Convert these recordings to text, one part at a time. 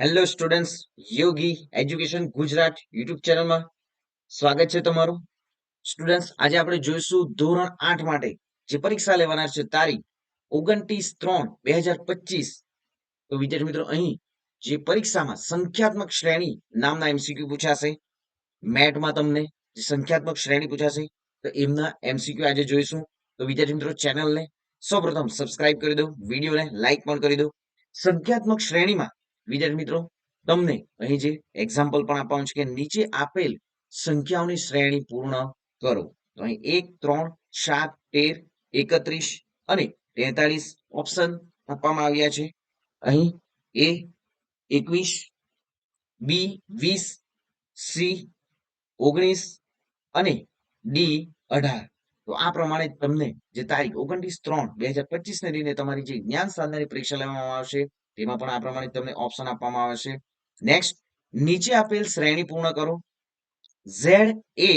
Hello students Yogi education Gujarat YouTube ચેનલમાં સ્વાગત છે તમારું. સ્ટુડન્ટ્સ આજે આપણે જોઈશું ધોરણ આઠ માટે જે પરીક્ષા લેવાના છે તારીખ ઓગણત્રીસ ત્રણ બે હજાર પચીસ. તો વિદ્યાર્થી મિત્રો, અહીં જે પરીક્ષામાં સંખ્યાત્મક શ્રેણી નામના એમસીક્યુ પૂછાશે મેટમાં તમને જે સંખ્યાત્મક શ્રેણી પૂછાશે, તો એમના એમસીક્યુ આજે જોઈશું. તો વિદ્યાર્થી મિત્રો ચેનલને સૌપ્રથમ સબસ્ક્રાઇબ કરી દો, વિડીયોને લાઈક પણ કરી દો. સંખ્યાત્મક શ્રેણીમાં વિદ્યાર્થી મિત્રો, તમને અહીં જે એક્ઝામ્પલ પણ આપવાનું છે કે નીચે આપેલ સંખ્યાઓની શ્રેણી પૂર્ણ કરો. તો અહીં એક, ત્રણ, સાત, તેર, એકત્રીસ અને તેતાલીસ ઓપ્શન આપવામાં આવ્યા છે. અહીં એ એકવીસ, બી વીસ, સી ઓગણીસ અને ડી અઢાર. તો આ પ્રમાણે તમને જે તારીખ ઓગણત્રીસ ત્રણ બે હજાર પચીસ ને લઈને તમારી જે જ્ઞાન સાધનાની પરીક્ષા લેવામાં આવશે તેમાં પણ આ પ્રમાણે તમને ઓપ્શન આપવામાં આવે છે. નેક્સ્ટ નીચે આપેલ શ્રેણી પૂર્ણ કરો. Z A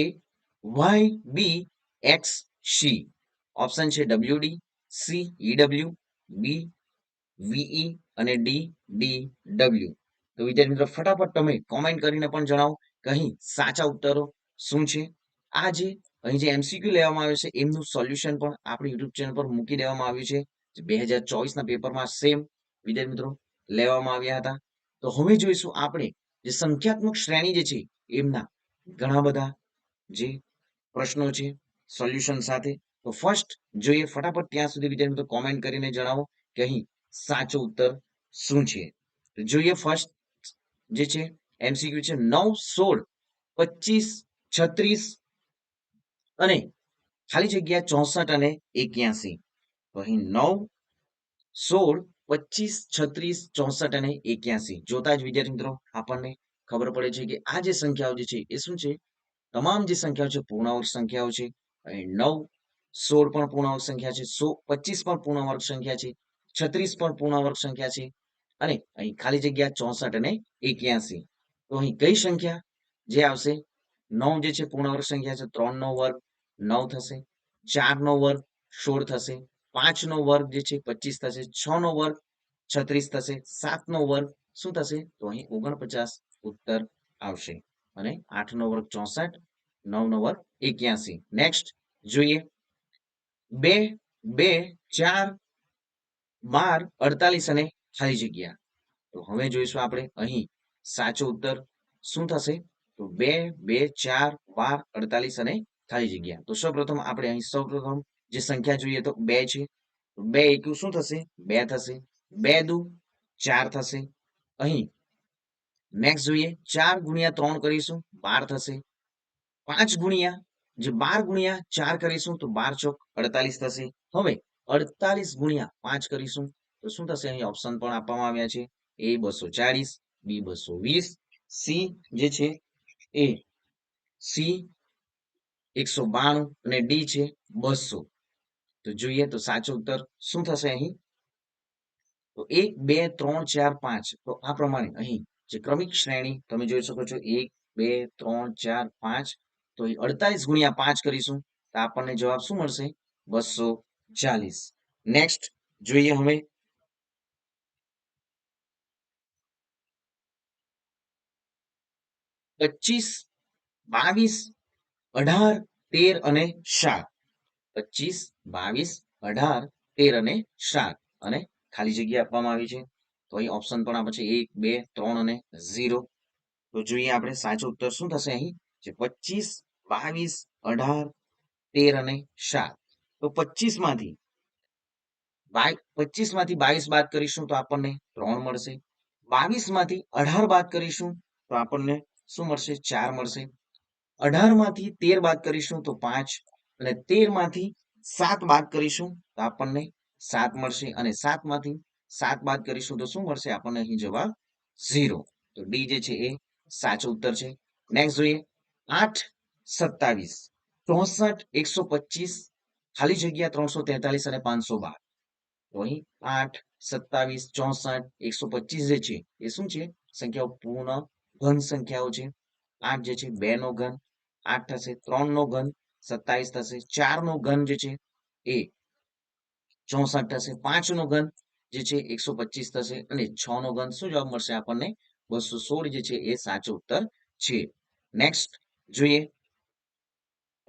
Y B X C option છે W D C E W B V E અને ડી ડી ડબલ્યુ તો વિદ્યાર્થી મિત્રો, ફટાફટ તમે કોમેન્ટ કરીને પણ જણાવો કે અહીં સાચા ઉત્તરો શું છે? આ જે અહીં જે એમસીક્યુ લેવામાં આવ્યું છે, એમનું સોલ્યુશન પણ આપણી યુટ્યુબ ચેનલ પર મૂકી દેવામાં આવ્યું છે. બે હજાર ચોવીસના પેપરમાં સેમ વિદ્યાર્થી મિત્રો, લેવામાં આવ્યા હતા. તો હવે જોઈશું આપણે જે સંખ્યાત્મક શ્રેણી જે છે, એમના ઘણા બધા જે પ્રશ્નો છે સોલ્યુશન સાથે. તો ફર્સ્ટ જોઈએ, ફટાફટ ત્યાં સુધી વિદ્યાર્થી મિત્રો કોમેન્ટ કરીને જણાવો કે અહીં સાચો ઉત્તર શું છે. જોઈએ ફર્સ્ટ જે છે એમસીક્યુ છે નવ, સોળ, પચીસ, છત્રીસ અને ખાલી જગ્યા ચોસઠ અને એક્યાસી. તો અહીં નવ, સોળ પચીસ, છત્રીસ, ચોસઠ અને એક્યાસી. જોતા જ વિદ્યાર્થી મિત્રો, આપણને ખબર પડે છે કે આ જે સંખ્યાઓ જે છે એ શું છે? તમામ જે સંખ્યાઓ છે, પૂર્ણાંક સંખ્યાઓ છે અહીં નવ, સોળ પણ પૂર્ણાંક સંખ્યા છે, સો પચીસ પણ પૂર્ણાંક સંખ્યા છે, છત્રીસ પણ પૂર્ણાંક સંખ્યા છે અને અહીં ખાલી જગ્યા ચોસઠ અને એક્યાસી. તો અહીં કઈ સંખ્યા જે આવશે? નવ જે છે, પૂર્ણાંક સંખ્યા છે ત્રણ નો વર્ગ નવ થશે ચાર નો વર્ગ સોળ થશે પાંચ નો વર્ગ જે છે પચીસ થશે, છ નો વર્ગ છત્રીસ થશે, સાત નો વર્ગ શું થશે? તો અહીં ઓગણપચાસ ઉત્તર આવશે. અને આઠ નો વર્ગ ચોસઠ, નવ નો વર્ગ એક્યાસી. નેક્સ્ટ જોઈએ. બે બે, ચાર, બાર, અડતાલીસ અને ખાલી જગ્યા. તો હવે જોઈશું આપણે અહીં સાચો ઉત્તર શું થશે? તો બે બે, ચાર, બાર, અડતાલીસ અને ખાલી જગ્યા. તો સૌપ્રથમ આપણે અહીં સૌપ્રથમ જે સંખ્યા જોઈએ તો બે છે. બે એકુ શું થશે? બે થશે. બે દુ ચાર થશે. અહીં નેક્સ્ટ જોઈએ. ચાર ગુણ્યા ત્રણ કરીશું. બાર થશે. પાંચ ગુણ્યા, જે બાર ગુણ્યા ચાર કરીશું તો બાર ચોક અડતાલીસ થશે. હવે અડતાલીસ ગુણ્યા પાંચ કરીશું તો શું થશે? અહીં ઓપ્શન પણ આપવામાં આવ્યા છે. એ બસો ચાલીસ બી બસો વીસ, સી જે છે એ સી એકસો બાણું અને ડી છે બસો. તો જોઈએ તો સાચો ઉત્તર શું થશે અહીં? તો એક, બે, ત્રણ, ચાર, પાંચ. તો આ પ્રમાણે અહીં જે ક્રમિક શ્રેણી તમે જોઈ શકો છો, એક, બે, ત્રણ, ચાર, પાંચ. તો એ અડતાલીસ ગુણ્યા પાંચ કરીશું. તો આપણને જવાબ શું મળશે? બસો ચાલીસ. નેક્સ્ટ જોઈએ હવે. પચીસ, બાવીસ, અઢાર, તેર અને સાત. પચીસ, બાવીસ, અઢાર, તેર અને સાત અને ખાલી જગ્યા આપવામાં આવી છે. તો અહીં ઓપ્શન પણ આપે છે એક, બે, ત્રણ અને ઝીરો તો જોઈએ આપણે સાચો ઉત્તર શું થશે અહીં? જે પચીસ, બાવીસ, અઢાર, તેર અને સાત. તો પચીસમાંથી પચીસમાંથી બાવીસ બાદ કરીશું તો આપણને ત્રણ મળશે. બાવીસમાંથી અઢાર બાદ કરીશું તો આપણને શું મળશે? ચાર મળશે. અઢારમાંથી તેર બાદ કરીશું તો પાંચ અને તેરમાંથી સાત બાદ કરીશું તો આપણને સાત મળશે અને સાતમાંથી સાત બાદ કરીશું તો શું મળશે? આપણને અહીં જવાબ ઝીરો. તો ડી જે છે એ સાચો ઉત્તર છે. નેક્સ્ટ જોઈએ. આઠ સત્તાવીસ. ચોસઠ એકસો પચીસ. ખાલી જગ્યા ત્રણસો તેતાલીસ અને પાંચસો બાર. તો અહીં આઠ સત્તાવીસ ચોસઠ એકસો પચીસ જે છે એ શું છે? સંખ્યાઓ પૂર્ણ ઘન સંખ્યાઓ છે. આઠ જે છે બે નો ઘન. આઠ થશે ત્રણ નો ઘન. સત્તાવીસ થશે ચાર નો ઘન જે છે એ ચોસઠ થશે પાંચ નો ઘન જે છે એકસો પચીસ થશે અને છ નો ઘન શું જવાબ મળશે આપણને? બસો સોળ જે છે એ સાચો ઉત્તર છે. નેક્સ્ટ જોઈએ.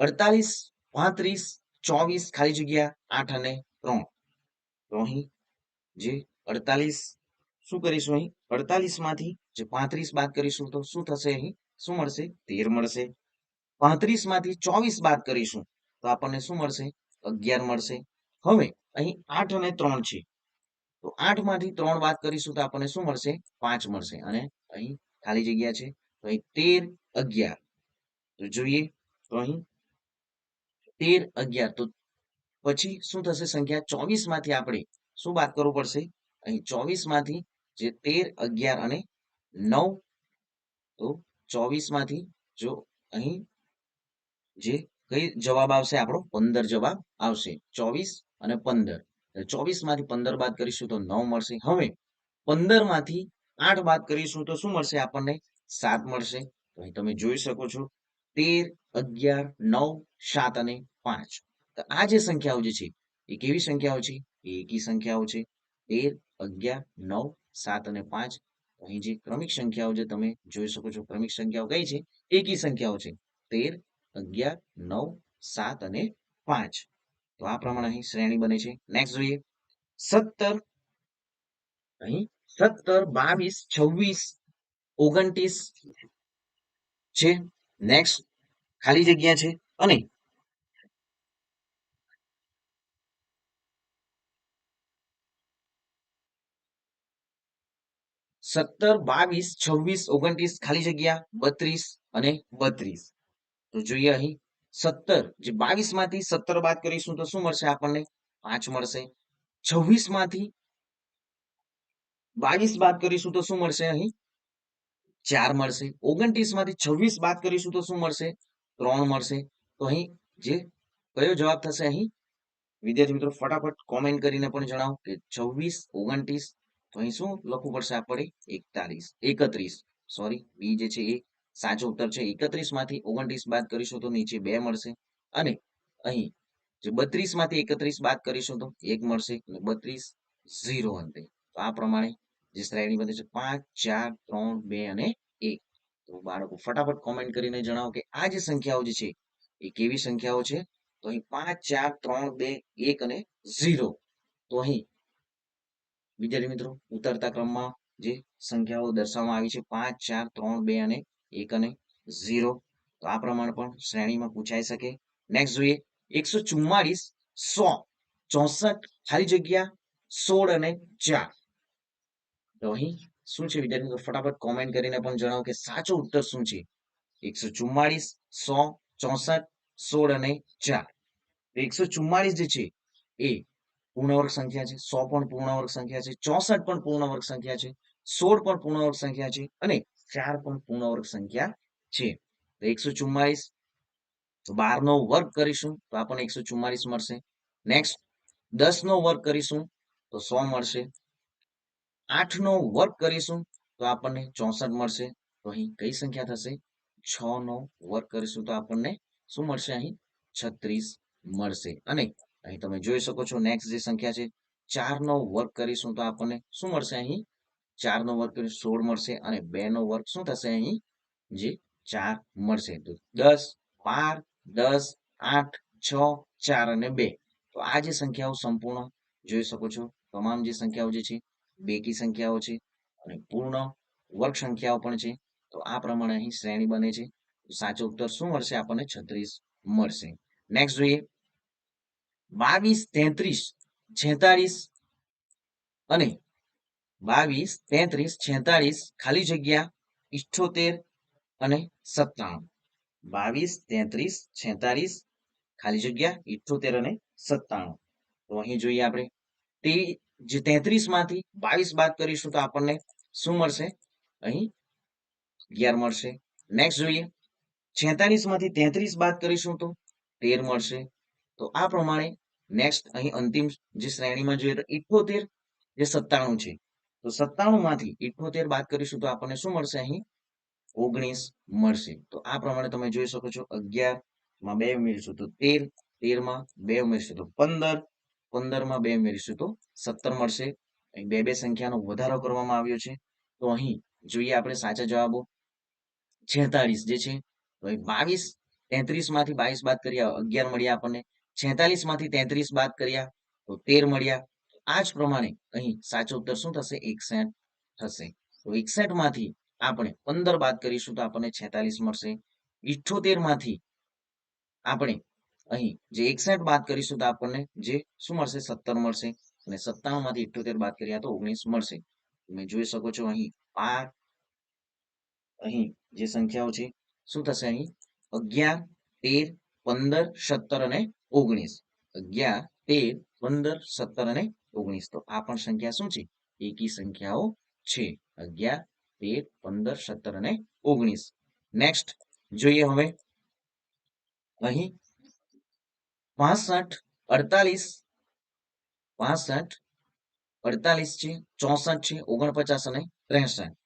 અડતાલીસ, પાંત્રીસ, ચોવીસ ખાલી જગ્યા આઠ અને ત્રણ. તો અહીં જે અડતાલીસ શું કરીશું અહીં? અડતાલીસમાંથી જે પાંત્રીસ બાદ કરીશું તો શું થશે અહીં? શું મળશે? તેર મળશે. પાંત્રીસમાંથી ચોવીસ બાદ કરીશું, તો આપણને શું મળશે? અગિયાર મળશે. હવે અહીં આઠ અને ત્રણ છે. તો આઠમાંથી ત્રણ બાદ કરીશું તો આપણને શું મળશે? પાંચ મળશે. અને અહીં ખાલી જગ્યા છે. તો અહીં તેર અગિયાર. તો જોઈએ, તો અહીં તેર અગિયાર. તો પછી શું થશે સંખ્યા? ચોવીસમાંથી આપણે શું બાદ કરવું પડશે? અહીં ચોવીસમાંથી જે તેર, અગિયાર અને નવ, તો ચોવીસમાંથી જો અહીં જે કઈ જવાબ આવશે? આપણો પંદર જવાબ આવશે. ચોવીસ અને પંદર. ચોવીસમાંથી પંદર બાદ કરીશું તો નવ મળશે. હવે પંદરમાંથી આઠ બાદ કરીશું તો શું મળશે? આપણને સાત મળશે. તો અહીં તમે જોઈ શકો છો, તેર, અગિયાર, નવ, સાત અને પાંચ. તો આ જે સંખ્યાઓ જે છે, એ કેવી સંખ્યાઓ છે? એ એકી સંખ્યાઓ છે. તેર, અગિયાર, નવ, સાત અને પાંચ. અહીં જે ક્રમિક સંખ્યાઓ જે તમે જોઈ શકો છો, ક્રમિક સંખ્યાઓ કઈ છે? એકી સંખ્યાઓ છે. તેર અગિયાર, નવ, સાત અને પાંચ. તો આ પ્રમાણે અહીં શ્રેણી બને છે. નેક્સ્ટ જોઈએ. સત્તર. અહીં સત્તર, બાવીસ, છવ્વીસ, ઓગણત્રીસ છે. નેક્સ્ટ ખાલી જગ્યા છે. અને સત્તર, બાવીસ, છવ્વીસ, ઓગણત્રીસ ખાલી જગ્યા, બત્રીસ અને બત્રીસ. તો જોઈએ અહીં સત્તર. જે બાવીસમાંથી સત્તર બાદ કરીશું તો શું મળશે આપણને? પાંચ મળશે. છવ્વીસમાંથી બાવીસ બાદ કરીશું તો શું મળશે અહીં? ચાર મળશે. ઓગણત્રીસમાંથી છવ્વીસ બાદ કરીશું તો શું મળશે? ત્રણ મળશે. તો અહીં જે કયો જવાબ થશે અહીં? વિદ્યાર્થી મિત્રો, ફટાફટ કોમેન્ટ કરીને પણ જણાવો કે છવ્વીસ, ઓગણત્રીસ, તો અહીં શું લખવું પડશે આપણે? એકતાલીસ, એકત્રીસ. સોરી બી જે છે એ સાચો ઉત્તર છે એકત્રીસમાંથી ઓગણત્રીસ બાદ કરીશું તો નીચે બે મળશે. અને અહીં જે બત્રીસમાંથી એકત્રીસ બાદ કરીશું તો એક મળશે અને બત્રીસ ઝીરો અંતે. તો આ પ્રમાણે જે શ્રેણી બને છે પાંચ, ચાર, ત્રણ, બે અને એક. તો બાળકો ફટાફટ કોમેન્ટ કરીને જણાવો કે આ જે સંખ્યાઓ જે છે એ કેવી સંખ્યાઓ છે? તો અહીં પાંચ, ચાર, ત્રણ, બે, એક અને ઝીરો. તો અહીં વિદ્યાર્થી મિત્રો ઉતરતા ક્રમમાં જે સંખ્યાઓ દર્શાવવામાં આવી છે પાંચ, ચાર, ત્રણ, બે અને એક અને ઝીરો. તો આ પ્રમાણે પણ શ્રેણીમાં પૂછાઈ શકે. નેક્સ્ટ જોઈએ. એકસો ચુમ્માળીસ સો, ચોસઠ, ખાલી જગ્યા, સોળ અને ચાર. તો અહીં શું છે વિદ્યાર્થી મિત્રો ફટાફટ કોમેન્ટ કરીને પણ જણાવો કે સાચો ઉત્તર શું છે? એકસો ચુમ્માળીસ સો, ચોસઠ, સોળ અને ચાર. એકસો ચુમ્માળીસ જે છે, એ પૂર્ણવર્ગ સંખ્યા છે. સો પણ પૂર્ણવર્ગ સંખ્યા છે, ચોસઠ પણ પૂર્ણવર્ગ સંખ્યા છે, સોળ પણ પૂર્ણવર્ગ સંખ્યા છે અને ચાર પણ પૂર્ણવર્ગ સંખ્યા છે. તો એકસો ચુમ્માલીસ બાર નો વર્ગ કરીશું, તો આપણને એકસો ચુમ્માલીસ મળશે. નેક્સ્ટ દસ નો વર્ગ કરીશું, તો સો મળશે. આઠ નો વર્ગ કરીશું, તો આપણને ચોસઠ મળશે. તો અહીં કઈ સંખ્યા થશે? છ નો વર્ગ કરીશું, તો આપણને શું મળશે? અહીં છત્રીસ મળશે. અને અહીં તમે જોઈ શકો છો નેક્સ્ટ જે સંખ્યા છે ચાર નો વર્ગ કરીશું, તો આપણને શું મળશે? અહીં ચાર નો વર્ગ કરીશું સોળ મળશે અને બે નો વર્ગ શું થશે અહીં? જે ચાર મળશે. તો દસ, બાર, દસ, આઠ, છ, ચાર અને બે. તો આ જે સંખ્યાઓ સંપૂર્ણ જોઈ શકો છો. તમામ જે સંખ્યાઓ જે છે, બેકી સંખ્યાઓ છે અને પૂર્ણ વર્ગ સંખ્યાઓ પણ છે. તો આ પ્રમાણે અહીં શ્રેણી બને છે. સાચો ઉત્તર શું મળશે? આપણને છત્રીસ મળશે. નેક્સ્ટ જોઈએ. બાવીસ, તેત્રીસ છેતાલીસ અને બાવીસ, તેત્રીસ છેતાલીસ ખાલી જગ્યા ઇઠોતેર અને સત્તાણું. બાવીસ, તેત્રીસ છેતાલીસ ખાલી જગ્યા ઇઠોતેર અને સત્તાણું. તો અહીં જોઈએ આપણે. તે જે તેત્રીસમાંથી બાવીસ બાદ કરીશું તો આપણને શું મળશે? અહીં અગિયાર મળશે. નેક્સ્ટ જોઈએ. છેતાલીસમાંથી તેત્રીસ બાદ કરીશું તો તેર મળશે. તો આ પ્રમાણે નેક્સ્ટ અહીં અંતિમ જે શ્રેણીમાં જોઈએ તો ઇઠોતેર જે સત્તાણું છે. તો સત્તાણું માંથી ઇઠોતેર બાદ કરીશું તો આપણને શું મળશે અહીં? ઓગણીસ મળશે. તો આ પ્રમાણે તમે જોઈ શકો છો અગિયારમાં બે ઉમેરીશું તો તેર તેરમાં બે ઉમેરીશું તો પંદર પંદરમાં બે ઉમેરીશું તો સત્તર મળશે. બે બે સંખ્યાનો વધારો કરવામાં આવ્યો છે. તો અહીં જોઈએ આપણે સાચા જવાબો. છેતાલીસ જે છે, તો બાવીસ, તેત્રીસમાંથી બાવીસ બાદ કર્યા, અગિયાર મળ્યા આપણને. છેતાલીસમાંથી તેત્રીસ બાદ કર્યા, તો તેર મળ્યા. આ જ પ્રમાણે અહીં સાચો ઉત્તર શું થશે? એકસઠ થશે. તો એકસઠમાંથી આપણે પંદર બાદ કરીશું તો આપણને છેતાલીસ મળશે. ઇઠોતેરમાંથી આપણે અહીં જે એકસઠ બાદ કરીશું તો આપણને જે શું મળશે? સત્તર મળશે. અને સત્તાણું માંથી ઇઠોતેર બાદ કર્યા તો ઓગણીસ મળશે. તમે જોઈ શકો છો અહીં આ અહીં જે સંખ્યાઓ છે, શું થશે અહીં? અગિયાર, તેર, પંદર, સત્તર અને ઓગણીસ. અગિયાર, તેર, પંદર, સત્તર અને ઓગણીસ તો આ પણ સંખ્યા શું છે? એકી સંખ્યાઓ છે. અગિયાર તેર પંદર, સત્તર અને ઓગણીસ. નેક્સ્ટ જોઈએ હવે. અહીં પાસઠ, અડતાલીસ. પાસઠ, અડતાલીસ છે, ચોસઠ છે, ઓગણપચાસ અને ત્રેસઠ.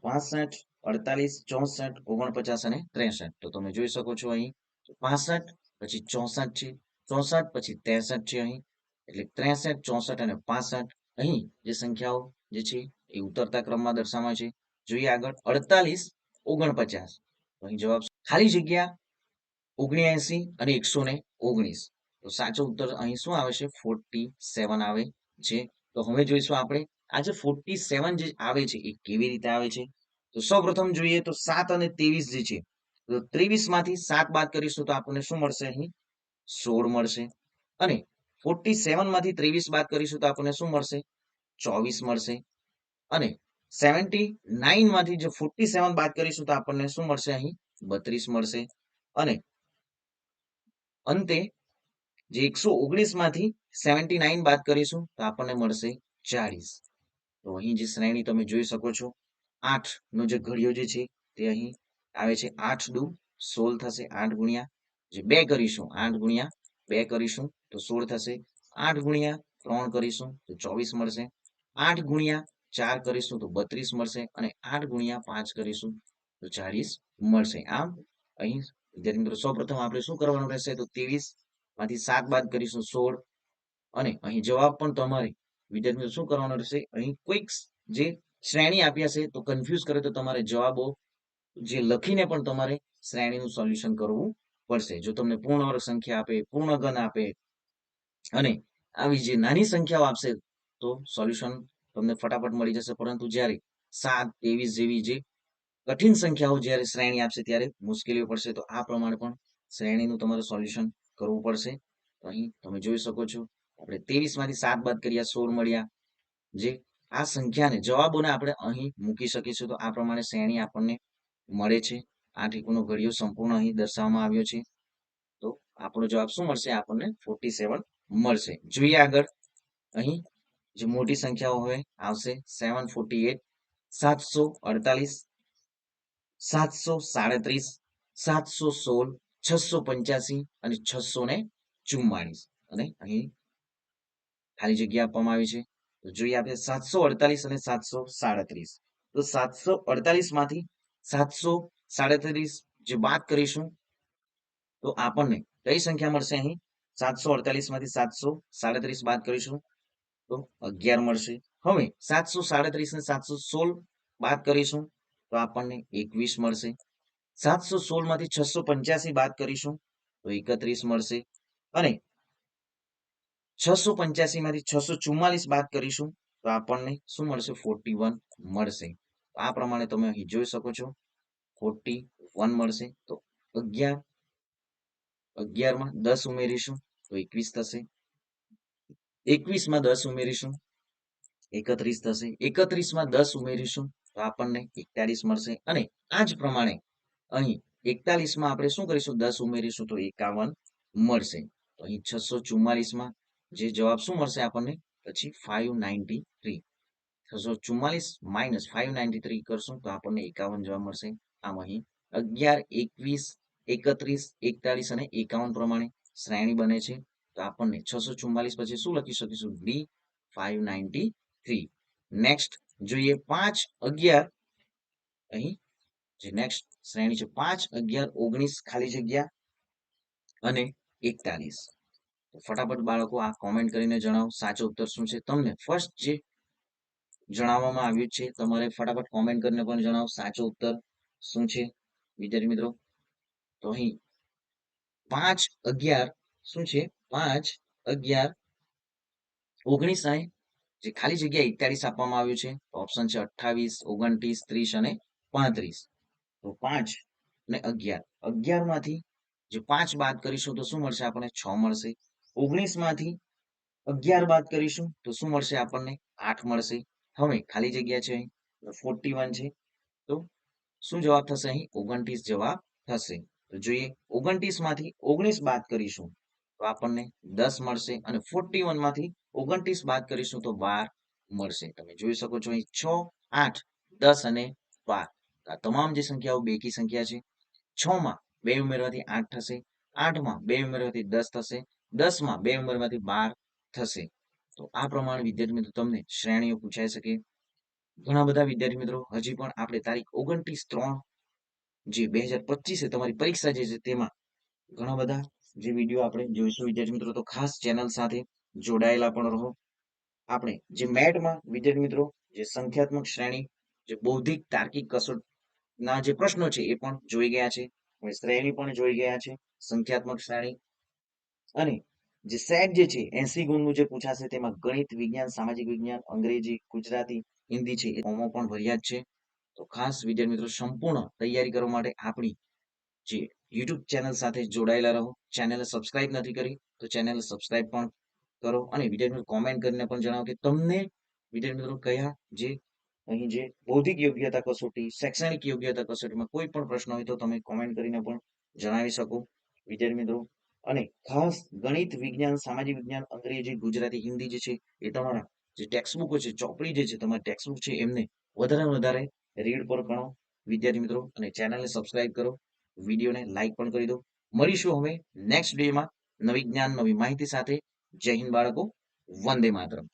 પાસઠ, અડતાલીસ, ચોસઠ, ઓગણપચાસ અને ત્રેસઠ. તો તમે જોઈ શકો છો અહીં. પાસઠ, પછી ચોસઠ છે. ચોસઠ, પછી ત્રેસઠ છે અહીં. એટલે ત્રેસઠ, ચોસઠ અને પાસઠ અહીં જે સંખ્યાઓ જે છે એ ઉતરતા ક્રમમાં દર્શાવાય છે. જોઈએ આગળ, અડતાલીસ, ઓગણપચાસ. અહીં જવાબ ખાલી જગ્યા ઓગણ્યાસી અને એકસો ઓગણીસ. તો સાચો ઉત્તર અહીં શું આવે છે? ફોર્ટી સેવન આવે છે. તો હવે જોઈશું આપણે, આ જે ફોર્ટી સેવન જે આવે છે એ કેવી રીતે આવે છે? તો સૌપ્રથમ જોઈએ તો સાત અને ત્રેવીસ જે છે, તો ત્રેવીસમાંથી સાત બાદ કરીશું તો આપણને શું મળશે? અહીં સોળ મળશે. અને ફોર્ટી સેવનમાંથી ત્રેવીસ બાદ કરીશું તો આપણને શું મળશે? ચોવીસ મળશે. અને સેવન્ટી નાઇનમાંથી જો ફોર્ટી સેવન બાદ કરીશું તો આપણને શું મળશે અહીં? બત્રીસ મળશે. અને અંતે જે એકસો ઓગણીસમાંથી સેવન્ટી નાઇન બાદ કરીશું તો આપણને મળશે ચાલીસ તો અહીં જે શ્રેણી તમે જોઈ શકો છો આઠ નો જે ઘડિયો જે છે તે અહીં આવે છે. આઠ દુ સોળ થશે. આઠ ગુણ્યા જે બે કરીશું, આઠ ગુણ્યા બે કરીશું. તો સોળ થશે. આઠ ગુણ્યા ત્રણ કરીશું તો ચોવીસ મળશે. આઠ ગુણ્યા ચાર કરીશું તો બત્રીસ મળશે અને આઠ ગુણ્યા પાંચ કરીશું તો ચાલીસ મળશે. આમ અહીં વિદ્યાર્થી મિત્રો સૌપ્રથમ આપણે શું કરવાનું રહેશે? તો ત્રેવીસમાંથી સાત બાદ કરીશું સોળ. અને અહીં જવાબ પણ તમારે વિદ્યાર્થી મિત્રો શું કરવાનું રહેશે? અહીં કોઈક જે શ્રેણી આપ્યા છે તો કન્ફ્યુઝ કરે તો તમારે જવાબો જે લખીને પણ તમારે શ્રેણીનું સોલ્યુશન કરવું પડશે. જો તમને પૂર્ણ સંખ્યા આપે, પૂર્ણ ઘન આપે અને આવી જે નાની સંખ્યાઓ આપશે, તો સોલ્યુશન તમને ફટાફટ મળી જશે. પરંતુ જ્યારે સાત, ત્રેવીસ જેવી જે કઠિન સંખ્યાઓ જ્યારે શ્રેણી આપશે, ત્યારે મુશ્કેલીઓ પડશે. તો આ પ્રમાણે પણ શ્રેણીનું તમારે સોલ્યુશન કરવું પડશે. તો અહીં તમે જોઈ શકો છો, આપણે ત્રેવીસમાંથી સાત બાદ કર્યા, સોળ મળ્યા. જે આ સંખ્યાને જવાબોને આપણે અહીં મૂકી શકીશું. તો આ પ્રમાણે શ્રેણી આપણને મળે છે. આ ઠીકુનો ઘડિયો સંપૂર્ણ અહીં દર્શાવવામાં આવ્યો છે. તો આપણો જવાબ શું મળશે? આપણને ફોર્ટી સેવન મળશે. જોઈએ આગળ. અહીં જે મોટી સંખ્યાઓ હોય, આવશે. સેવન ફોર્ટી એટ સાતસો અડતાલીસ, સાતસો સાડત્રીસ, સાતસો સોળ, છસો પંચ્યાસી અને છસો ને ચુમ્માળીસ. અને અહીં ખાલી જગ્યા આપવામાં આવી છે. તો જોઈએ આપણે સાતસો અડતાલીસ અને સાતસો સાડત્રીસ. તો સાતસો અડતાલીસમાંથી સાતસો સાડત્રીસ જે બાદ કરીશું, તો આપણને કઈ સંખ્યા મળશે અહીં? સાતસો અડતાલીસમાંથી સાતસો સાડત્રીસ બાદ કરીશું તો અગિયાર મળશે. હવે સાતસો સાડત્રીસ ને સાતસો સોળ બાદ કરીશું તો આપણને એકવીસ મળશે. સાતસો સોળમાંથી છસો પંચ્યાસી બાદ કરીશું તો એકત્રીસ મળશે. અને છસો પંચ્યાસી માંથી છસો ચુમ્માલીસ બાદ કરીશું તો આપણને શું મળશે? ફોર્ટી વન મળશે. આ પ્રમાણે તમે અહીં જોઈ શકો છો. ફોર્ટી વન મળશે. તો અગિયાર અગિયારમાં દસ ઉમેરીશું, તો એકવીસ થશે. એકવીસમાં દસ ઉમેરીશું, એકત્રીસ થશે. એકત્રીસમાં દસ ઉમેરીશું, તો આપણને એકતાલીસ મળશે. અને આ જ પ્રમાણે અહીં એકતાલીસમાં આપણે શું કરીશું? દસ ઉમેરીશું, તો એકાવન મળશે. તો અહીં છસો ચુમ્માલીસમાં જે જવાબ શું મળશે આપણને? પછી ફાઈવ નાઇન્ટી થ્રી છસો ચુમ્માલીસ માઇનસ ફાઈવ નાઇન્ટી થ્રી કરશું, તો આપણને એકાવન જવાબ મળશે. આમ અહીં અગિયાર, એકવીસ એકત્રીસ એકતાલીસ અને એકાવન પ્રમાણે શ્રેણી બને છે. તો આપણને છસો ચુમ્માલીસ પછી શું લખી શકીશું? D five ninety three next જોઈએ પાંચ અગિયાર. અહીં જે નેક્સ્ટ શ્રેણી છે, પાંચ અગિયાર ઓગણીસ ખાલી જગ્યા અને એકતાલીસ ફટાફટ બાળકો આ કોમેન્ટ કરીને જણાવો, સાચો ઉત્તર શું છે? તમને ફર્સ્ટ જે જણાવવામાં આવ્યું છે, તમારે ફટાફટ કોમેન્ટ કરીને પણ જણાવો, સાચો ઉત્તર શું છે? વિદ્યાર્થી મિત્રો તો અહીં પાંચ અગિયાર શું છે? પાંચ અગિયાર ઓગણીસ જે ખાલી જગ્યા એકતાલીસ આપવામાં આવ્યું છે. ઓપ્શન છે અઠ્ઠાવીસ, ઓગણત્રીસ, ત્રીસ અને પાંત્રીસ. તો પાંચ અને અગિયાર. અગિયારમાંથી જે પાંચ બાદ કરીશું તો શું મળશે આપણને? છ મળશે. ઓગણીસમાંથી અગિયાર બાદ કરીશું તો શું મળશે આપણને? આઠ મળશે. હવે ખાલી જગ્યા છે અહીં. ફોર્ટી વન છે. તો શું જવાબ થશે અહીં? ઓગણત્રીસ જવાબ થશે. તો જોઈએ, ઓગણત્રીસમાંથી ઓગણીસ બાદ કરીશું તો આપણને દસ મળશે અને ફોર્ટી વનમાંથી ઓગણત્રીસ બાદ કરીશું તો બાર મળશે. તમે જોઈ શકો છો અહીં છ, આઠ, દસ અને બાર. આ તમામ જે સંખ્યાઓ બેકી સંખ્યા છે, છ માં બે ઉમેરવાથી આઠ થશે આઠમાં બે ઉમેરવાથી દસ થશે દસમાં બે ઉમેરવાથી બાર થશે. તો આ પ્રમાણે વિદ્યાર્થી મિત્રો તમને શ્રેણીઓ પૂછાઈ શકે. ઘણા બધા વિદ્યાર્થી મિત્રો હજી પણ આપણે તારીખ ઓગણત્રીસ ત્રણ જે બે હજાર પચીસે તમારી પરીક્ષા જે છે તેમાં ઘણા બધા જે વીડિયો આપણે જોઈશું. વિદ્યાર્થી મિત્રો, તો ખાસ ચેનલ સાથે જોડાયેલા પણ રહો. આપણે જે મેટમાં વિદ્યાર્થી મિત્રો, જે સંખ્યાત્મક શ્રેણી, જે બૌદ્ધિક, તાર્કિક કસોટ ના જે પ્રશ્નો છે એ પણ જોઈ ગયા છે. શ્રેણી પણ જોઈ ગયા છે, સંખ્યાત્મક શ્રેણી. અને જે સેટ જે છે, એસી ગુણનું જે પૂછાશે તેમાં ગણિત વિજ્ઞાન, સામાજિક વિજ્ઞાન, અંગ્રેજી, ગુજરાતી, હિન્દી છે એ ફોર્મો પણ ભર્યા જ છે. તો ખાસ વિદ્યાર્થી મિત્રો સંપૂર્ણ તૈયારી કરવા માટે આપણી જે યુટ્યુબ ચેનલ સાથે જોડાયેલા રહો. ચેનલ સબસ્ક્રાઇબ નથી કરી તો ચેનલ સબસ્ક્રાઇબ પણ કરો અને વિદ્યાર્થી મિત્રો કોમેન્ટ કરીને પણ જણાવો કે તમને વિદ્યાર્થી મિત્રો કયા જે અહીં જે બૌદ્ધિક યોગ્યતા કસોટી, શૈક્ષણિક યોગ્યતા કસોટીમાં કોઈ પણ પ્રશ્ન હોય તો તમે કોમેન્ટ કરીને પણ જણાવી શકો વિદ્યાર્થી મિત્રો. અને ખાસ ગણિત વિજ્ઞાન, સામાજિક વિજ્ઞાન, અંગ્રેજી, ગુજરાતી, હિન્દી જે છે એ તમારા જે ટેક્સ્ટબુકો છે, ચોપડી જે છે, તમારી ટેક્સ્ટબુક છે, એમને વધારે વધારે રીડ પર ગણો. વિદ્યાર્થી મિત્રો, અને ચેનલને સબસ્ક્રાઇબ કરો. વિડીયોને લાઈક પણ કરી દો. મળીશું હવે નેક્સ્ટ ડેમાં નવી જ્ઞાન, નવી માહિતી સાથે. જય હિન્દ બાળકો. વંદે માતરમ.